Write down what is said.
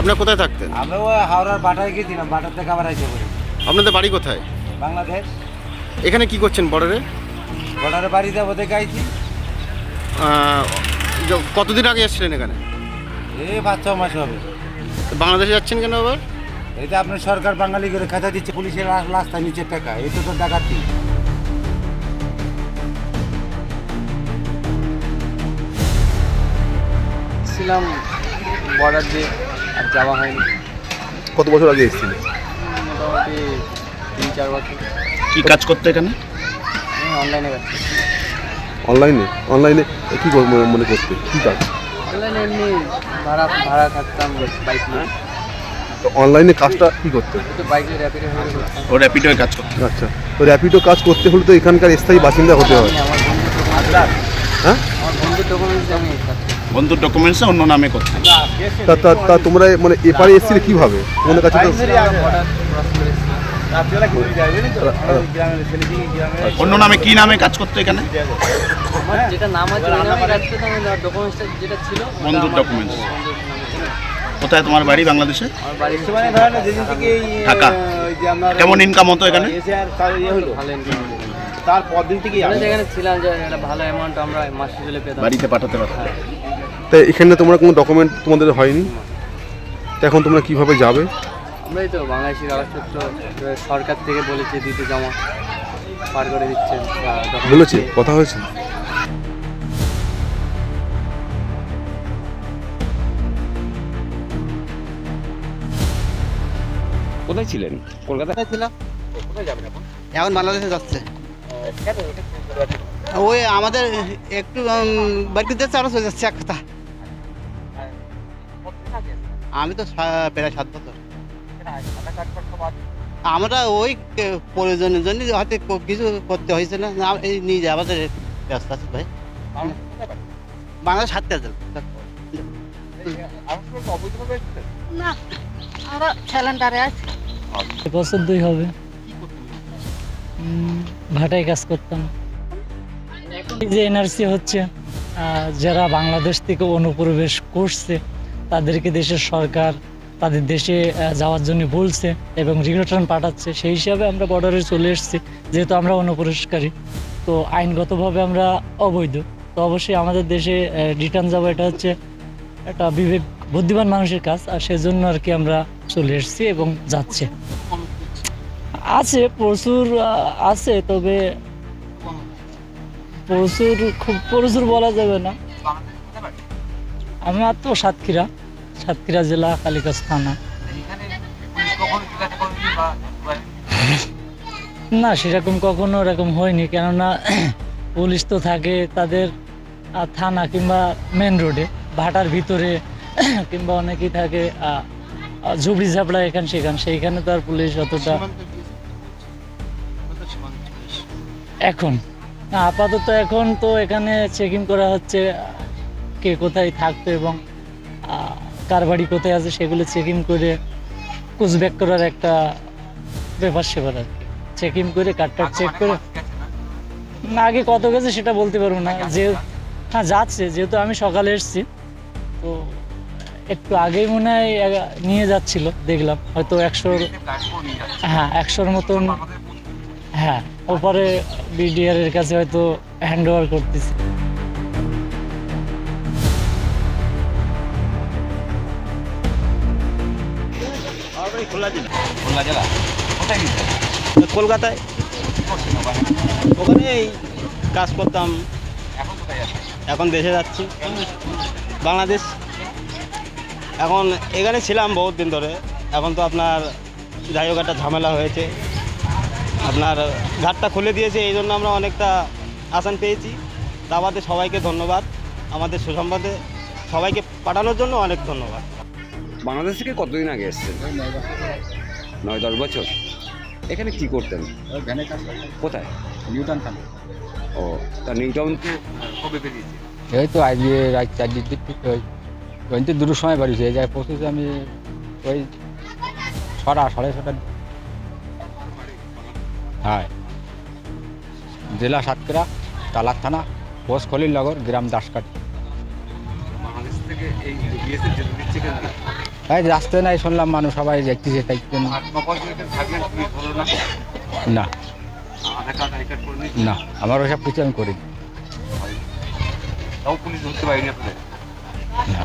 আপনার কোথায় থাকতেন? আমরা ওই হাওড়ার বাটায় গেছিলাম বাটার থেকে আবার আইসে পড়ি। আপনাদের বাড়ি কোথায়? বাংলাদেশ। এখানে কি করছেন বর্ডারে? বর্ডারে বাড়ি যাব দেখে আইছি। কতদিন আগে এসেছিলেন এখানে? এই পাঁচ ছ মাস হবে। বাংলাদেশে যাচ্ছেন কেন আবার? এটা আপনার সরকার বাঙালি করে খাতা দিচ্ছে পুলিশের রা- রাস্তায় নিচের টাকা এই তো তোর ডাকাতি। ছিলাম বর্ডার দিয়ে। যাওয়া হয়নি। কত বছর আগে এসেছিলে? মোটামুটি তিন চার বছর। কি কাজ করতে এখানে? অনলাইনে গেছি অনলাইনে অনলাইনে কি কর- মনে- করতে? কি কাজ? অনলাইনে এমনি ভাড়া ভাড়া থাকতাম বাইক নিয়ে। তো অনলাইনে কাজটা কি করতে? হয়ে ও র্যাপিডোয় কাজ করতে? আচ্ছা। তো র্যাপিডো কাজ করতে হলে তো এখানকার স্থায়ী বাসিন্দা হতে হয়। আমি আমার বন্ধু ডকুমেন্টস হ্যাঁ? আমার বন্ধু ডকুমেন্টস আমি কাজ করি। বন্ধুর ডকুমেন্টসে অন্য নামে করতে তা তা তা তোমরা মানে এপারে এসেছিলে কীভাবে? তোমাদের কাছে করেছিলাম অন্য নামে কি নামে কাজ করতে এখানে? যেটা নাম আছে ওই নামে কাজ ডকুমেন্টসটা যেটা ছিল বন্ধুর ছিল। কোথায় তোমার বাড়ি বাংলাদেশে? ঢাকা। কেমন ইনকাম হতো এখানে? ভালো ইনকাম তারপর দিন থেকে আমরা যেখানে ছিলাম যে একটা ভালো অ্যামাউন্ট আমরা মাস শেষে পেতাম। বাড়িতে পাঠাতে পারো হ্যাঁ। তা এখানে তোমরা কোনো ডকুমেন্ট তোমাদের হয়নি? তো এখন তোমরা কীভাবে যাবে? আমরাই তো বাংলাদেশি কাগজপত্র সরকার থেকে বলেছে দিতে জমা পার করে দিচ্ছেন বা বলেছে? কথা হয়েছে? কোথায় ছিলেন? কলকাতায়? ছিলাম? এখন বাংলাদেশে যাচ্ছে। ওই আমাদের একটু বাড়িতে যাচ্ছে আরও চলে যাচ্ছে এক কথা। আমি তো প্রায় সাত বছর। আমরা ওই প্রয়োজনের জন্য হয়তো কিছু করতে হয়েছে না। এই নিজে আমাদের ব্যস্ত আছে ভাই। বাংলাদেশ সাতটা জেলা না আমরা স্যালেন্ডারে আছি। বছর দুই হবে। ভাটায় কাজ করতাম। যে এনআরসি হচ্ছে যারা বাংলাদেশ থেকে অনুপ্রবেশ করছে, তাদেরকে দেশের সরকার তাদের দেশে যাওয়ার জন্য বলছে এবং রিটার্ন পাঠাচ্ছে। সেই হিসাবে আমরা বর্ডারে চলে এসেছি, যেহেতু আমরা অনুপ্রবেশকারী। তো আইনগতভাবে আমরা অবৈধ। তো অবশ্যই আমাদের দেশে রিটার্ন যাওয়া এটা হচ্ছে একটা বিবেক বুদ্ধিমান মানুষের কাজ। আর সেজন্য আর কি আমরা চলে এসেছি এবং যাচ্ছে। আছে, প্রচুর আছে, তবে প্রচুর খুব, প্রচুর বলা যাবে না। আমার তো সাতক্ষীরা সাতক্ষীরা জেলা কালিকাস থানা না, সেরকম কখনো এরকম হয়নি, কেননা পুলিশ তো থাকে তাদের থানা কিংবা মেন রোডে ভাটার ভিতরে, কিংবা অনেকেই থাকে ঝুবড়ি ঝাপড়া এখান সেখান, সেইখানে তো আর পুলিশ অতটা এখন? না, আপাতত এখন তো এখানে চেকিং করা হচ্ছে কে কোথায় থাকতো এবং কার বাড়ি কোথায় আছে সেগুলো চেকিং করে কুচব্যাক করার একটা ব্যাপার সেবার আর কি। চেকিং করে কার্ডটা চেক করে না? আগে কত গেছে সেটা বলতে পারব না। যে হ্যাঁ যাচ্ছে যেহেতু আমি সকালে এসেছি তো একটু আগেই মনে হয় নিয়ে যাচ্ছিল দেখলাম। হয়তো একশোর হ্যাঁ একশোর মতন হ্যাঁ ওপরে বিডিআর এর কাছে হয়তো হ্যান্ড ওভার করতেছে। কলকাতায়? ওখানে এই কাজ করতাম। এখন দেশে যাচ্ছি। বাংলাদেশ। এখন এখানে ছিলাম বহুত দিন ধরে। এখন তো আপনার যাই হোক একটা ঝামেলা হয়েছে। আপনার ঘাটটা খুলে দিয়েছে এই জন্য আমরা অনেকটা আসান পেয়েছি। তা বাদে সবাইকে ধন্যবাদ। আমাদের সুসংবাদে সবাইকে পাঠানোর জন্য অনেক ধন্যবাদ। বাংলাদেশ থেকে কতদিন আগে এসেছেন? নয় দশ বছর? এখানে কি করতেন? কোথায়? নিউটন থানা। ও তা নিউটাউন তো কবে বেরিয়েছে। এই তো আজকে রাত চার দিক থেকে ওই ওই তো দুটোর সময় বাড়ি হয়ে যায় পৌঁছেছি আমি ওই ছটা সাড়ে ছটা হ্যাঁ। জেলা সাতক্ষীরা তালাক থানা পোস্ট খলিল নগর গ্রাম দাসকাটি এই এই রাস্তায় নাই শুনলাম মানুষ সবাই দেখতেছে তাই না। না। আমার ওসব কিছু আমি করি না।